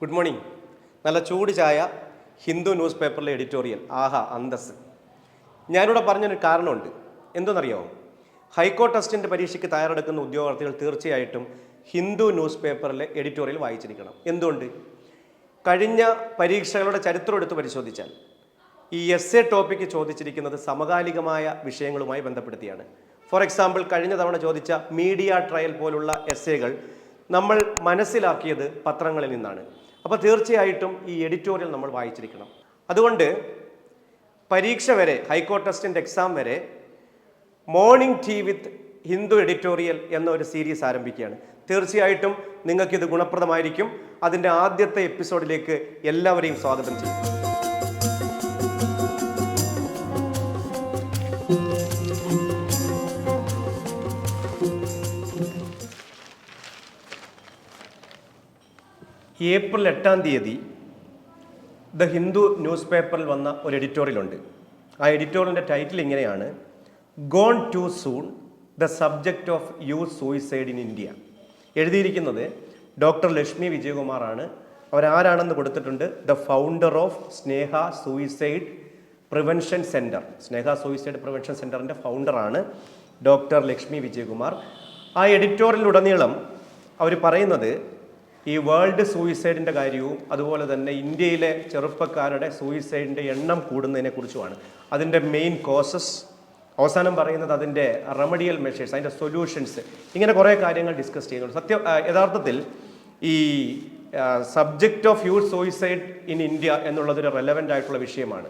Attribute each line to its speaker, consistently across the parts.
Speaker 1: Good morning നല്ല ചൂട് ചായ ഹിന്ദു ന്യൂസ് പേപ്പറിലെ എഡിറ്റോറിയൽ. ആഹാ അന്തസ് ഞാനിവിടെ പറഞ്ഞൊരു കാരണമുണ്ട്. എന്തെന്നറിയാമോ ഹൈക്കോർട്ട് ടെസ്റ്റിന്റെ പരീക്ഷയ്ക്ക് തയ്യാറെടുക്കുന്ന ഉദ്യോഗാർത്ഥികൾ തീർച്ചയായിട്ടും ഹിന്ദു ന്യൂസ് പേപ്പറിലെ എഡിറ്റോറിയൽ വായിച്ചിരിക്കണം. എന്തുകൊണ്ട്? കഴിഞ്ഞ പരീക്ഷകളുടെ ചരിത്രം എടുത്ത് പരിശോധിച്ചാൽ ഈ എസ് എ ടോപ്പിക്ക് ചോദിച്ചിരിക്കുന്നത് സമകാലികമായ വിഷയങ്ങളുമായി ബന്ധപ്പെടുത്തിയാണ്. ഫോർ എക്സാമ്പിൾ കഴിഞ്ഞ തവണ ചോദിച്ച മീഡിയ ട്രയൽ പോലുള്ള എസ് എകൾ നമ്മൾ മനസ്സിലാക്കിയത് പത്രങ്ങളിൽ നിന്നാണ്. അപ്പോൾ തീർച്ചയായിട്ടും ഈ എഡിറ്റോറിയൽ നമ്മൾ വായിച്ചിരിക്കണം. അതുകൊണ്ട് പരീക്ഷ വരെ ഹൈക്കോർട്ട് ടെസ്റ്റിന്റെ എക്സാം വരെ morning tea with Hindu editorial എന്ന ഒരു സീരീസ് ആരംഭിക്കുകയാണ്. തീർച്ചയായിട്ടും നിങ്ങൾക്കിത് ഗുണപ്രദമായിരിക്കും. അതിന്റെ ആദ്യത്തെ എപ്പിസോഡിലേക്ക് എല്ലാവരെയും സ്വാഗതം ചെയ്യും ഏപ്രിൽ എട്ടാം തീയതി ദ ഹിന്ദു ന്യൂസ് പേപ്പറിൽ വന്ന ഒരു എഡിറ്റോറിയലുണ്ട്. ആ എഡിറ്റോറിയലിന്റെ ടൈറ്റിൽ ഇങ്ങനെയാണ് gone too soon the subject of youth suicide in India എഴുതിയിരിക്കുന്നത് ഡോക്ടർ ലക്ഷ്മി വിജയകുമാറാണ്. അവരാരാണെന്ന് കൊടുത്തിട്ടുണ്ട്? The founder of Sneha suicide prevention centre Sneha suicide prevention സെന്ററിന്റെ ഫൗണ്ടറാണ് ഡോക്ടർ ലക്ഷ്മി വിജയകുമാർ. ആ എഡിറ്റോറിയലുടനീളം അവർ പറയുന്നത് ഈ വേൾഡ് സൂയിസൈഡിന്റെ കാര്യവും അതുപോലെ തന്നെ ഇന്ത്യയിലെ ചെറുപ്പക്കാരുടെ സൂയിസൈഡിന്റെ എണ്ണം കൂടുന്നതിനെക്കുറിച്ചുമാണ്. അതിന്റെ മെയിൻ കോസസ് അവസാനം പറയുന്നത് അതിന്റെ റെമഡിയൽ മെഷേഴ്സ് അതിന്റെ സൊല്യൂഷൻസ് ഇങ്ങനെ കുറേ കാര്യങ്ങൾ ഡിസ്കസ് ചെയ്യുന്നുണ്ട്. സത്യം യഥാർത്ഥത്തിൽ ഈ subject of youth suicide in India എന്നുള്ളതൊരു റെലവന്റ് ആയിട്ടുള്ള വിഷയമാണ്.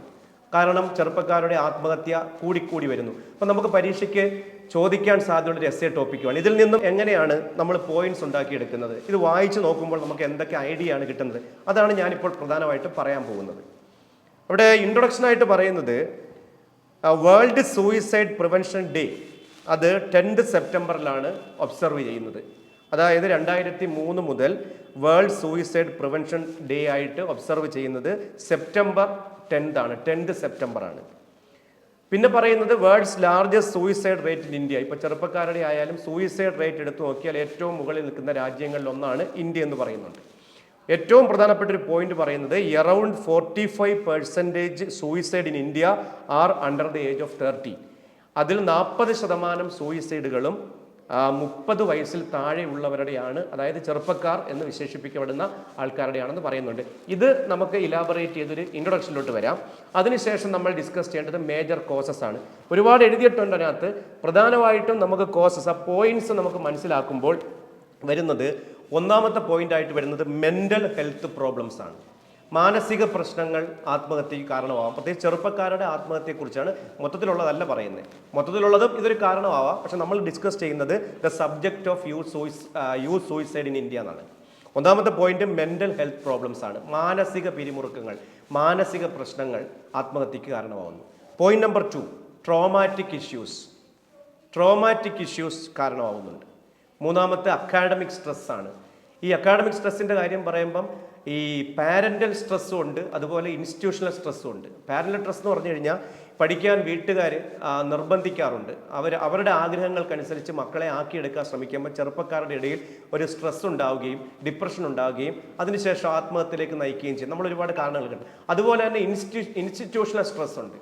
Speaker 1: കാരണം ചെറുപ്പക്കാരുടെ ആത്മഹത്യ കൂടിക്കൂടി വരുന്നു. അപ്പം നമുക്ക് പരീക്ഷയ്ക്ക് ചോദിക്കാൻ സാധ്യതയുള്ള ഒരു എസ് എ ടോപ്പിക്കുമാണ് ഇതിൽ നിന്നും എങ്ങനെയാണ് നമ്മൾ പോയിന്റ്സ് ഉണ്ടാക്കിയെടുക്കുന്നത്? ഇത് വായിച്ചു നോക്കുമ്പോൾ നമുക്ക് എന്തൊക്കെ ഐഡിയ ആണ് കിട്ടുന്നത്? അതാണ് ഞാനിപ്പോൾ പ്രധാനമായിട്ടും പറയാൻ പോകുന്നത്. ഇവിടെ ഇൻട്രൊഡക്ഷനായിട്ട് പറയുന്നത് വേൾഡ് സൂയിസൈഡ് പ്രിവെൻഷൻ ഡേ അത് ടെൻത്ത് സെപ്റ്റംബറിലാണ് ഒബ്സർവ് ചെയ്യുന്നത്. അതായത് രണ്ടായിരത്തി മൂന്ന് മുതൽ വേൾഡ് സൂയിസൈഡ് പ്രിവെൻഷൻ ഡേ ആയിട്ട് ഒബ്സർവ് ചെയ്യുന്നത് സെപ്റ്റംബർ ടെൻത്ത് ആണ്. ടെൻത്ത് സെപ്റ്റംബർ ആണ്. പിന്നെ പറയുന്നത് world's largest suicide rate in India ഇപ്പോൾ ചെറുപ്പക്കാരുടെ ആയാലും സൂയിസൈഡ് റേറ്റ് എടുത്തു നോക്കിയാൽ ഏറ്റവും മുകളിൽ നിൽക്കുന്ന രാജ്യങ്ങളിൽ ഒന്നാണ് ഇന്ത്യ എന്ന് പറയുന്നുണ്ട്. ഏറ്റവും പ്രധാനപ്പെട്ട ഒരു പോയിന്റ് പറയുന്നത് around forty five percentage suicide in India are under the age of thirty അതിൽ നാൽപ്പത് ശതമാനം സൂയിസൈഡുകളും മുപ്പത് വയസ്സിൽ താഴെയുള്ളവരുടെയാണ് അതായത് ചെറുപ്പക്കാർ എന്ന് വിശേഷിപ്പിക്കപ്പെടുന്ന ആൾക്കാരുടെയാണെന്ന് പറയുന്നുണ്ട്. ഇത് നമുക്ക് ഇലാബറേറ്റ് ചെയ്തൊരു ഇൻട്രൊഡക്ഷനിലോട്ട് വരാം. അതിനുശേഷം നമ്മൾ ഡിസ്കസ് ചെയ്യേണ്ടത് മേജർ കോസസ് ആണ്. ഒരുപാട് എഴുതിയിട്ടുണ്ട് അതിനകത്ത് പ്രധാനമായിട്ടും നമുക്ക് കോസസ് ആ പോയിന്റ്സ് നമുക്ക് മനസ്സിലാക്കുമ്പോൾ വരുന്നത് ഒന്നാമത്തെ പോയിന്റ് ആയിട്ട് വരുന്നത് മെന്റൽ ഹെൽത്ത് പ്രോബ്ലംസ് ആണ്. മാനസിക പ്രശ്നങ്ങൾ ആത്മഹത്യക്ക് കാരണമാവാം. പ്രത്യേകിച്ച് ചെറുപ്പക്കാരുടെ ആത്മഹത്യയെക്കുറിച്ചാണ് മൊത്തത്തിലുള്ളതല്ല പറയുന്നത്. മൊത്തത്തിലുള്ളതും ഇതൊരു കാരണമാവാം. പക്ഷെ നമ്മൾ ഡിസ്കസ് ചെയ്യുന്നത് the subject of youth Suess youth suicide in India എന്നാണ്. ഒന്നാമത്തെ പോയിന്റ് മെന്റൽ ഹെൽത്ത് പ്രോബ്ലംസ് ആണ്. മാനസിക പിരിമുറുക്കങ്ങൾ മാനസിക പ്രശ്നങ്ങൾ ആത്മഹത്യക്ക് കാരണമാവുന്നു. Point number two traumatic issues traumatic issues കാരണമാവുന്നുണ്ട്. മൂന്നാമത്തെ അക്കാഡമിക് സ്ട്രെസ് ആണ്. ഈ അക്കാഡമിക് സ്ട്രെസ്സിന്റെ കാര്യം പറയുമ്പം ഈ പാരന്റൽ സ്ട്രെസ്സും ഉണ്ട് അതുപോലെ ഇൻസ്റ്റിറ്റ്യൂഷണൽ സ്ട്രെസ്സും ഉണ്ട്. പാരന്റൽ സ്ട്രെസ് എന്ന് പറഞ്ഞു കഴിഞ്ഞാൽ പഠിക്കാൻ വീട്ടുകാർ നിർബന്ധിക്കാറുണ്ട്. അവർ അവരുടെ ആഗ്രഹങ്ങൾക്കനുസരിച്ച് മക്കളെ ആക്കിയെടുക്കാൻ ശ്രമിക്കുമ്പോൾ ചെറുപ്പക്കാരുടെ ഇടയിൽ ഒരു സ്ട്രെസ് ഉണ്ടാവുകയും ഡിപ്രഷൻ ഉണ്ടാവുകയും അതിനുശേഷം ആത്മഹത്യയിലേക്ക് നയിക്കുകയും ചെയ്യും. നമ്മൾ ഒരുപാട് കാരണങ്ങൾ കണ്ടു. അതുപോലെ തന്നെ ഇൻസ്റ്റിറ്റ്യൂ ഇൻസ്റ്റിറ്റ്യൂഷണൽ സ്ട്രെസ് ഉണ്ട്.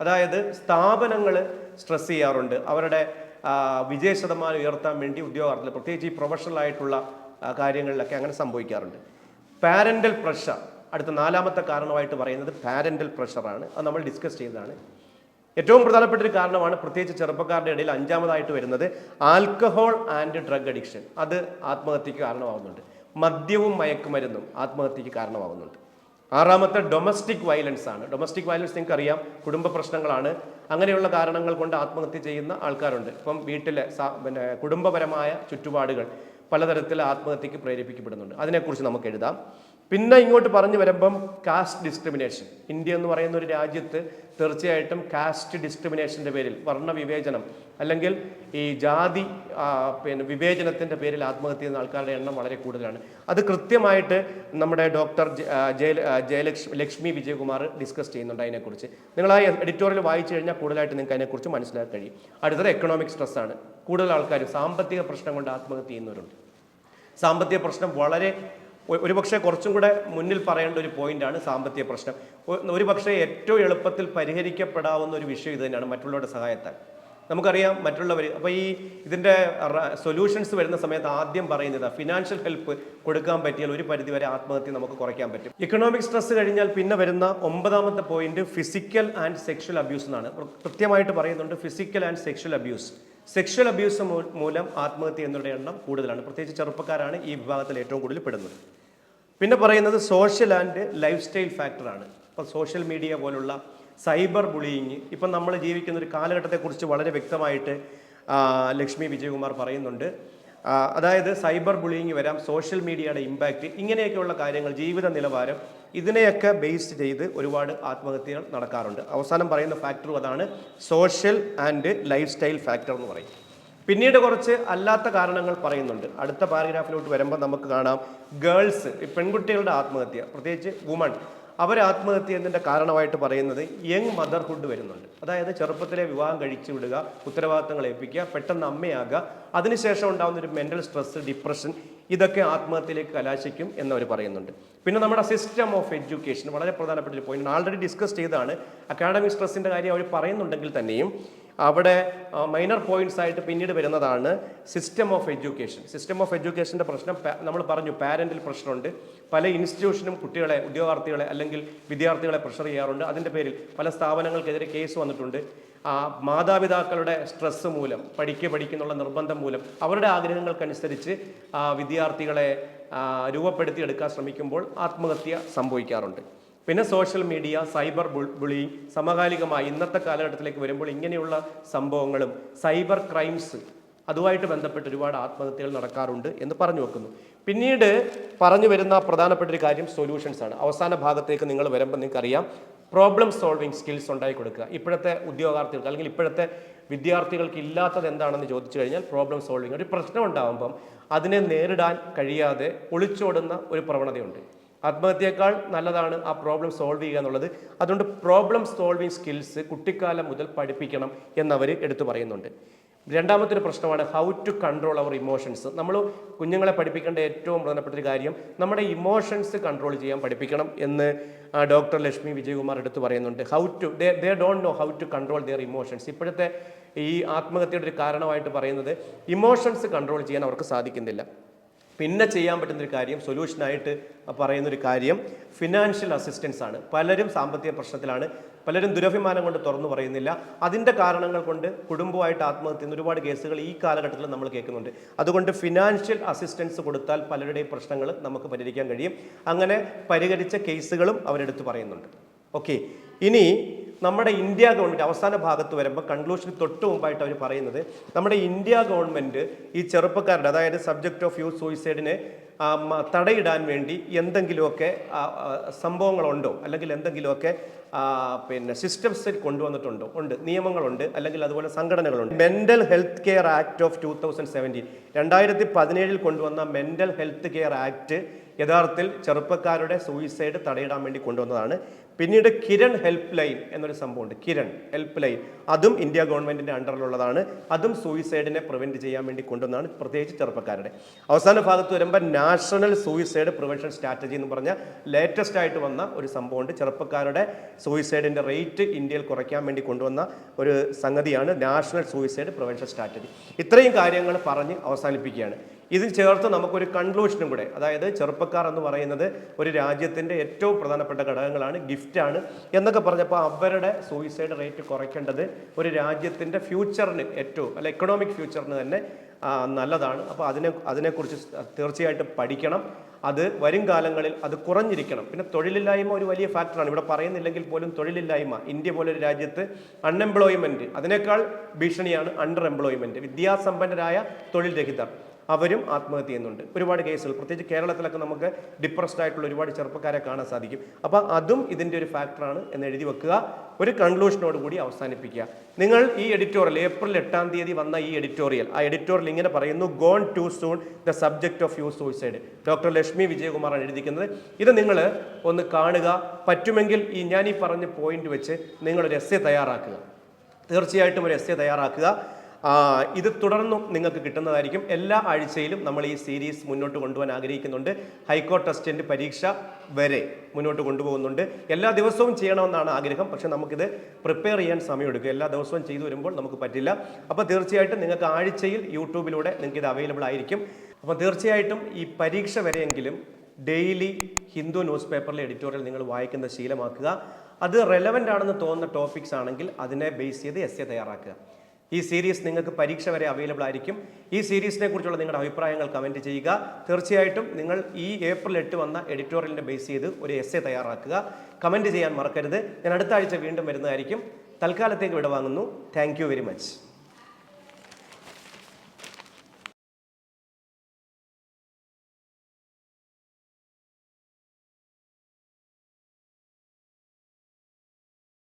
Speaker 1: അതായത് സ്ഥാപനങ്ങൾ സ്ട്രെസ് ചെയ്യാറുണ്ട്. അവരുടെ വിജയ ശതമാനം ഉയർത്താൻ വേണ്ടി ഉദ്യോഗാർത്ഥികൾ പ്രത്യേകിച്ച് ഈ പ്രൊഫഷണൽ ആയിട്ടുള്ള കാര്യങ്ങളിലൊക്കെ അങ്ങനെ സംഭവിക്കാറുണ്ട്. പാരന്റൽ പ്രഷർ അടുത്ത നാലാമത്തെ കാരണമായിട്ട് പറയുന്നത് പാരന്റൽ പ്രഷറാണ് അത് നമ്മൾ ഡിസ്കസ് ചെയ്തതാണ്. ഏറ്റവും പ്രധാനപ്പെട്ട ഒരു കാരണമാണ് പ്രത്യേകിച്ച് ചെറുപ്പക്കാരുടെ ഇടയിൽ അഞ്ചാമതായിട്ട് വരുന്നത് ആൽക്കഹോൾ ആൻഡ് ഡ്രഗ് അഡിക്ഷൻ അത് ആത്മഹത്യക്ക് കാരണമാകുന്നുണ്ട് മദ്യവും മയക്കുമരുന്നും ആത്മഹത്യക്ക് കാരണമാകുന്നുണ്ട് ആറാമത്തെ ഡൊമസ്റ്റിക് വയലൻസ് ആണ്. ഡൊമസ്റ്റിക് വയലൻസ് നിങ്ങൾക്ക് അറിയാം കുടുംബ പ്രശ്നങ്ങളാണ്. അങ്ങനെയുള്ള കാരണങ്ങൾ കൊണ്ട് ആത്മഹത്യ ചെയ്യുന്ന ആൾക്കാരുണ്ട്. ഇപ്പം വീട്ടിലെ പിന്നെ കുടുംബപരമായ ചുറ്റുപാടുകൾ. പലതരത്തിൽ ആത്മഹത്യക്ക് പ്രേരിപ്പിക്കപ്പെടുന്നുണ്ട്. അതിനെക്കുറിച്ച് നമുക്ക് എഴുതാം. പിന്നെ ഇങ്ങോട്ട് പറഞ്ഞു വരുമ്പം കാസ്റ്റ് ഡിസ്ക്രിമിനേഷൻ ഇന്ത്യ എന്ന് പറയുന്ന ഒരു രാജ്യത്ത് തീർച്ചയായിട്ടും കാസ്റ്റ് ഡിസ്ക്രിമിനേഷന്റെ പേരിൽ വർണവിവേചനം അല്ലെങ്കിൽ ഈ ജാതി പിന്നെ വിവേചനത്തിന്റെ പേരിൽ ആത്മഹത്യ ചെയ്യുന്ന ആൾക്കാരുടെ എണ്ണം വളരെ കൂടുതലാണ്. അത് കൃത്യമായിട്ട് നമ്മുടെ ഡോക്ടർ ജയ ജയലക്ഷ്മി ലക്ഷ്മി വിജയകുമാർ ഡിസ്കസ് ചെയ്യുന്നുണ്ട് അതിനെക്കുറിച്ച്. നിങ്ങൾ ആ എഡിറ്റോറിയൽ വായിച്ചു കഴിഞ്ഞാൽ കൂടുതലായിട്ട് നിങ്ങൾക്ക് അതിനെക്കുറിച്ച് മനസ്സിലാക്കാൻ കഴിയും. അടുത്തത് എക്കണോമിക് സ്ട്രെസ്സാണ് കൂടുതൽ ആൾക്കാർ സാമ്പത്തിക പ്രശ്നം കൊണ്ട് ആത്മഹത്യ ചെയ്യുന്നവരുണ്ട്. സാമ്പത്തിക പ്രശ്നം വളരെ ഒരുപക്ഷെ കുറച്ചും കൂടെ മുന്നിൽ പറയേണ്ട ഒരു പോയിന്റാണ് സാമ്പത്തിക പ്രശ്നം. ഒരു ഒരുപക്ഷെ ഏറ്റവും എളുപ്പത്തിൽ പരിഹരിക്കപ്പെടാവുന്ന ഒരു വിഷയം ഇത് തന്നെയാണ് മറ്റുള്ളവരുടെ സഹായത്താൽ. നമുക്കറിയാം മറ്റുള്ളവർ അപ്പോൾ ഈ ഇതിന്റെ സൊല്യൂഷൻസ് വരുന്ന സമയത്ത് ആദ്യം പറയുന്നത് ഫിനാൻഷ്യൽ ഹെൽപ്പ് കൊടുക്കാൻ പറ്റിയാൽ ഒരു പരിധിവരെ ആത്മഹത്യ നമുക്ക് കുറയ്ക്കാൻ പറ്റും. ഇക്കണോമിക് സ്ട്രെസ് കഴിഞ്ഞാൽ പിന്നെ വരുന്ന ഒമ്പതാമത്തെ point physical and sexual abuse എന്നാണ്. കൃത്യമായിട്ട് പറയുന്നുണ്ട് physical and sexual abuse. Sexual abuse മൂലം ആത്മഹത്യ എന്നുള്ള എണ്ണം കൂടുതലാണ്. പ്രത്യേകിച്ച് ചെറുപ്പക്കാരാണ് ഈ വിഭാഗത്തിൽ ഏറ്റവും കൂടുതൽ പെടുന്നത്. പിന്നെ പറയുന്നത് സോഷ്യൽ ആൻഡ് ലൈഫ് സ്റ്റൈൽ ഫാക്ടറാണ് ഇപ്പം സോഷ്യൽ മീഡിയ പോലുള്ള സൈബർ ബുളിയിങ് ഇപ്പം നമ്മൾ ജീവിക്കുന്ന ഒരു കാലഘട്ടത്തെക്കുറിച്ച് വളരെ വ്യക്തമായിട്ട് ലക്ഷ്മി വിജയകുമാർ പറയുന്നുണ്ട്. അതായത് സൈബർ ബുളിയിങ് വരാം സോഷ്യൽ മീഡിയയുടെ ഇമ്പാക്റ്റ് ഇങ്ങനെയൊക്കെയുള്ള കാര്യങ്ങൾ ജീവിത നിലവാരം ഇതിനെയൊക്കെ ബേസ് ചെയ്ത് ഒരുപാട് ആത്മഹത്യകൾ നടക്കാറുണ്ട്. അവസാനം പറയുന്ന ഫാക്ടറും അതാണ് social and lifestyle factor എന്ന് പറയും. പിന്നീട് കുറച്ച് അല്ലാത്ത കാരണങ്ങൾ പറയുന്നുണ്ട്. അടുത്ത പാരഗ്രാഫിലോട്ട് വരുമ്പോൾ നമുക്ക് കാണാം. ഗേൾസ് പെൺകുട്ടികളുടെ ആത്മഹത്യ. പ്രത്യേകിച്ച് വുമൺ അവർ ആത്മഹത്യ എന്നതിന്റെ കാരണമായിട്ട് പറയുന്നത് യങ് മദർഹുഡ് വരുന്നുണ്ട്. അതായത് ചെറുപ്പത്തിലെ വിവാഹം കഴിച്ചു വിടുക ഉത്തരവാദിത്തങ്ങൾ ഏൽപ്പിക്കുക പെട്ടെന്ന് അമ്മയാകുക അതിനുശേഷം ഉണ്ടാകുന്ന ഒരു മെന്റൽ സ്ട്രെസ് ഡിപ്രഷൻ ഇതൊക്കെ ആത്മഹത്യയിലേക്ക് കലാശിക്കും എന്നവർ പറയുന്നുണ്ട്. പിന്നെ നമ്മുടെ സിസ്റ്റം ഓഫ് എഡ്യൂക്കേഷൻ വളരെ പ്രധാനപ്പെട്ട ഒരു പോയിന്റ് ആൾറെഡി ഡിസ്കസ് ചെയ്തതാണ്. അക്കാഡമിക് സ്ട്രെസ്സിന്റെ കാര്യം അവർ പറയുന്നുണ്ടെങ്കിൽ തന്നെയും അവിടെ മൈനർ പോയിന്റ്സ് ആയിട്ട് പിന്നീട് വരുന്നതാണ് system of education system of എഡ്യൂക്കേഷന്റെ പ്രശ്നം നമ്മൾ പറഞ്ഞു പാരന്റിൽ പ്രഷറുണ്ട് പല ഇൻസ്റ്റിറ്റ്യൂഷനും കുട്ടികളെ ഉദ്യോഗാർത്ഥികളെ അല്ലെങ്കിൽ വിദ്യാർത്ഥികളെ പ്രഷർ ചെയ്യാറുണ്ട്. അതിന്റെ പേരിൽ പല സ്ഥാപനങ്ങൾക്കെതിരെ കേസ് വന്നിട്ടുണ്ട്. ആ, മാതാപിതാക്കളുടെ സ്ട്രെസ് മൂലം പഠിക്കുക പഠിക്കുന്നുള്ള നിർബന്ധം മൂലം അവരുടെ ആഗ്രഹങ്ങൾക്കനുസരിച്ച് വിദ്യാർത്ഥികളെ രൂപപ്പെടുത്തി രൂപപ്പെടുത്തിയെടുക്കാൻ ശ്രമിക്കുമ്പോൾ ആത്മഹത്യ സംഭവിക്കാറുണ്ട്. പിന്നെ സോഷ്യൽ മീഡിയ സൈബർ ബുളി സമകാലികമായി ഇന്നത്തെ കാലഘട്ടത്തിലേക്ക് വരുമ്പോൾ ഇങ്ങനെയുള്ള സംഭവങ്ങളും സൈബർ ക്രൈംസ് അതുമായിട്ട് ബന്ധപ്പെട്ട് ഒരുപാട് ആത്മഹത്യകൾ നടക്കാറുണ്ട് എന്ന് പറഞ്ഞു വെക്കുന്നു. പിന്നീട് പറഞ്ഞു വരുന്ന പ്രധാനപ്പെട്ട ഒരു കാര്യം സൊല്യൂഷൻസ് ആണ്. അവസാന ഭാഗത്തേക്ക് നിങ്ങൾ വരുമ്പോൾ നിങ്ങൾക്കറിയാം പ്രോബ്ലം സോൾവിങ് സ്കിൽസ് ഉണ്ടായി കൊടുക്കുക. ഇപ്പോഴത്തെ ഉദ്യോഗാർത്ഥികൾക്ക് അല്ലെങ്കിൽ ഇപ്പോഴത്തെ വിദ്യാർത്ഥികൾക്ക് ഇല്ലാത്തത് എന്താണെന്ന് ചോദിച്ചു കഴിഞ്ഞാൽ പ്രോബ്ലം സോൾവിങ് ഒരു പ്രശ്നം ഉണ്ടാകുമ്പം അതിനെ നേരിടാൻ കഴിയാതെ ഒളിച്ചോടുന്ന ഒരു പ്രവണതയുണ്ട്. ആത്മഹത്യയേക്കാൾ നല്ലതാണ് ആ പ്രോബ്ലം സോൾവ് ചെയ്യുക എന്നുള്ളത്. അതുകൊണ്ട് പ്രോബ്ലം സോൾവിങ് സ്കിൽസ് കുട്ടിക്കാലം മുതൽ പഠിപ്പിക്കണം എന്നവർ എടുത്തു പറയുന്നുണ്ട്. രണ്ടാമത്തെ ഒരു പ്രശ്നമാണ് ഹൗ ടു കൺട്രോൾ അവർ ഇമോഷൻസ് നമ്മൾ കുഞ്ഞുങ്ങളെ പഠിപ്പിക്കേണ്ട ഏറ്റവും പ്രധാനപ്പെട്ട ഒരു കാര്യം നമ്മുടെ ഇമോഷൻസ് കൺട്രോൾ ചെയ്യാൻ പഠിപ്പിക്കണം എന്ന് ഡോക്ടർ ലക്ഷ്മി വിജയകുമാർ എടുത്തു പറയുന്നുണ്ട്. How to they they don't know how to control their emotions ഇപ്പോഴത്തെ ഈ ആത്മഹത്യയുടെ ഒരു കാരണമായിട്ട് പറയുന്നത് ഇമോഷൻസ് കൺട്രോൾ ചെയ്യാൻ അവർക്ക് സാധിക്കുന്നില്ല. പിന്നെ ചെയ്യാൻ പറ്റുന്നൊരു കാര്യം സൊല്യൂഷനായിട്ട് പറയുന്നൊരു കാര്യം ഫിനാൻഷ്യൽ അസിസ്റ്റൻസ് ആണ്. പലരും സാമ്പത്തിക പ്രശ്നത്തിലാണ്. പലരും ദുരഭിമാനം കൊണ്ട് തുറന്നു പറയുന്നില്ല. അതിന്റെ കാരണങ്ങൾ കൊണ്ട് കുടുംബമായിട്ട് ആത്മഹത്യ ചെയ്യുന്ന ഒരുപാട് കേസുകൾ ഈ കാലഘട്ടത്തിൽ നമ്മൾ കേൾക്കുന്നുണ്ട്. അതുകൊണ്ട് ഫിനാൻഷ്യൽ അസിസ്റ്റൻസ് കൊടുത്താൽ പലരുടെയും പ്രശ്നങ്ങൾ നമുക്ക് പരിഹരിക്കാൻ കഴിയും. അങ്ങനെ പരിഹരിച്ച കേസുകളും അവരെടുത്ത് പറയുന്നുണ്ട്. ഓക്കെ ഇനി നമ്മുടെ ഇന്ത്യ ഗവൺമെന്റ് അവസാന ഭാഗത്ത് വരുമ്പോൾ കൺക്ലൂഷൻ തൊട്ട് മുമ്പായിട്ട് അവർ പറയുന്നത് നമ്മുടെ ഇന്ത്യ ഗവൺമെന്റ് ഈ ചെറുപ്പക്കാരുടെ അതായത് സബ്ജക്റ്റ് ഓഫ് യൂത്ത് സൂയിസൈഡിനെ തടയിടാൻ വേണ്ടി എന്തെങ്കിലുമൊക്കെ സംഭവങ്ങളുണ്ടോ? അല്ലെങ്കിൽ എന്തെങ്കിലുമൊക്കെ പിന്നെ സിസ്റ്റംസ് കൊണ്ടുവന്നിട്ടുണ്ടോ? ഉണ്ട്. നിയമങ്ങളുണ്ട്. അല്ലെങ്കിൽ അതുപോലെ സംഘടനകളുണ്ട്. Mental health care act of two thousand seventeen രണ്ടായിരത്തി പതിനേഴിൽ കൊണ്ടുവന്ന മെന്റൽ ഹെൽത്ത് കെയർ ആക്ട് യഥാർത്ഥത്തിൽ ചെറുപ്പക്കാരുടെ സൂയിസൈഡ് തടയിടാൻ വേണ്ടി കൊണ്ടുവന്നതാണ്. പിന്നീട് കിരൺ ഹെൽപ്പ് ലൈൻ എന്നൊരു സംഭവമുണ്ട്. കിരൺ ഹെൽപ്പ് ലൈൻ അതും ഇന്ത്യ ഗവൺമെന്റിന്റെ അണ്ടറിലുള്ളതാണ്. അതും സൂയിസൈഡിനെ പ്രിവെന്റ് ചെയ്യാൻ വേണ്ടി കൊണ്ടുവന്നതാണ് പ്രത്യേകിച്ച് ചെറുപ്പക്കാരുടെ. അവസാന ഭാഗത്ത് വരുമ്പോൾ നാഷണൽ സൂയിസൈഡ് പ്രിവെൻഷൻ സ്ട്രാറ്റജി എന്ന് പറഞ്ഞ ലേറ്റസ്റ്റ് ആയിട്ട് വന്ന ഒരു സംഭവമുണ്ട്. ചെറുപ്പക്കാരുടെ സൂയിസൈഡിന്റെ റേറ്റ് ഇന്ത്യയിൽ കുറയ്ക്കാൻ വേണ്ടി കൊണ്ടുവന്ന ഒരു സംഗതിയാണ് നാഷണൽ സൂയിസൈഡ് പ്രിവെൻഷൻ സ്ട്രാറ്റജി ഇത്രയും കാര്യങ്ങൾ പറഞ്ഞ് അവസാനിപ്പിക്കുകയാണ്. ഇതിൽ ചേർത്ത് നമുക്കൊരു കൺക്ലൂഷനും കൂടെ. അതായത് ചെറുപ്പക്കാർ എന്ന് പറയുന്നത് ഒരു രാജ്യത്തിന്റെ ഏറ്റവും പ്രധാനപ്പെട്ട ഘടകങ്ങളാണ് ഗിഫ്റ്റാണ് എന്നൊക്കെ പറഞ്ഞപ്പോൾ അവരുടെ സൂയിസൈഡ് റേറ്റ് കുറയ്ക്കേണ്ടത് ഒരു രാജ്യത്തിന്റെ ഫ്യൂച്ചറിന് ഏറ്റവും അല്ല എക്കണോമിക് ഫ്യൂച്ചറിന് തന്നെ നല്ലതാണ്. അപ്പോൾ അതിനെ അതിനെക്കുറിച്ച് തീർച്ചയായിട്ടും പഠിക്കണം. അത് വരും കാലങ്ങളിൽ അത് കുറഞ്ഞിരിക്കണം. പിന്നെ തൊഴിലില്ലായ്മ ഒരു വലിയ ഫാക്ടറാണ് ഇവിടെ പറയുന്നില്ലെങ്കിൽ പോലും തൊഴിലില്ലായ്മ ഇന്ത്യ പോലൊരു രാജ്യത്ത് അൺഎംപ്ലോയ്മെന്റ് അതിനേക്കാൾ ഭീഷണിയാണ് അണ്ടർ എംപ്ലോയ്മെന്റ് വിദ്യാസമ്പന്നരായ തൊഴിൽ രഹിതർ. അവരും ആത്മഹത്യ ചെയ്യുന്നുണ്ട്. ഒരുപാട് കേസുകൾ. പ്രത്യേകിച്ച് കേരളത്തിലൊക്കെ നമുക്ക് ഡിപ്രസ്ഡ് ആയിട്ടുള്ള ഒരുപാട് ചെറുപ്പക്കാരെ കാണാൻ സാധിക്കും. അപ്പോൾ അതും ഇതിന്റെ ഒരു ഫാക്ടറാണ് എന്ന് എഴുതി വെക്കുക. ഒരു കൺക്ലൂഷനോട് കൂടി അവസാനിപ്പിക്കുക. നിങ്ങൾ ഈ എഡിറ്റോറിയൽ ഏപ്രിൽ എട്ടാം തീയതി വന്ന ഈ എഡിറ്റോറിയൽ ആ എഡിറ്റോറിയൽ ഇങ്ങനെ പറയുന്നു gone too soon the subject of you suicide doctor Lakshmi വിജയകുമാറാണ് എഴുതിക്കുന്നത് ഇത് നിങ്ങൾ ഒന്ന് കാണുക. പറ്റുമെങ്കിൽ ഈ ഞാൻ ഈ പറഞ്ഞ പോയിന്റ് വെച്ച് നിങ്ങളൊരു എസ് എ തയ്യാറാക്കുക. തീർച്ചയായിട്ടും ഒരു എസ് എ തയ്യാറാക്കുക. ഇത് തുടർന്നും നിങ്ങൾക്ക് കിട്ടുന്നതായിരിക്കും. എല്ലാ ആഴ്ചയിലും നമ്മൾ ഈ സീരീസ് മുന്നോട്ട് കൊണ്ടുപോകാൻ ആഗ്രഹിക്കുന്നുണ്ട്. ഹൈക്കോർട്ട് അസിസ്റ്റന്റ് പരീക്ഷ വരെ മുന്നോട്ട് കൊണ്ടുപോകുന്നുണ്ട്. എല്ലാ ദിവസവും ചെയ്യണമെന്നാണ് ആഗ്രഹം. പക്ഷെ നമുക്കിത് പ്രിപ്പയർ ചെയ്യാൻ സമയമെടുക്കും. എല്ലാ ദിവസവും ചെയ്തു വരുമ്പോൾ നമുക്ക് പറ്റില്ല. അപ്പോൾ തീർച്ചയായിട്ടും നിങ്ങൾക്ക് ആഴ്ചയിൽ യൂട്യൂബിലൂടെ നിങ്ങൾക്ക് ഇത് അവൈലബിൾ ആയിരിക്കും. അപ്പോൾ തീർച്ചയായിട്ടും ഈ പരീക്ഷ വരെയെങ്കിലും ഡെയിലി ഹിന്ദു ന്യൂസ് പേപ്പറിലെ എഡിറ്റോറിയൽ നിങ്ങൾ വായിക്കുന്ന ശീലമാക്കുക. അത് റെലവന്റ് ആണെന്ന് തോന്നുന്ന ടോപ്പിക്സ് ആണെങ്കിൽ അതിനെ ബേസ് ചെയ്ത് എസ് എ തയ്യാറാക്കുക. ഈ സീരീസ് നിങ്ങൾക്ക് പരീക്ഷ വരെ അവൈലബിൾ ആയിരിക്കും. ഈ സീരീസിനെ കുറിച്ചുള്ള നിങ്ങളുടെ അഭിപ്രായങ്ങൾ കമന്റ് ചെയ്യുക. തീർച്ചയായിട്ടും നിങ്ങൾ ഈ ഏപ്രിൽ എട്ട് വന്ന എഡിറ്റോറിയലിനെ ബേസ് ചെയ്ത് ഒരു എസ് തയ്യാറാക്കുക. കമന്റ് ചെയ്യാൻ മറക്കരുത്. ഞാൻ അടുത്ത ആഴ്ച വീണ്ടും വരുന്നതായിരിക്കും. തൽക്കാലത്തേക്ക് വിടവാങ്ങുന്നു. Thank very much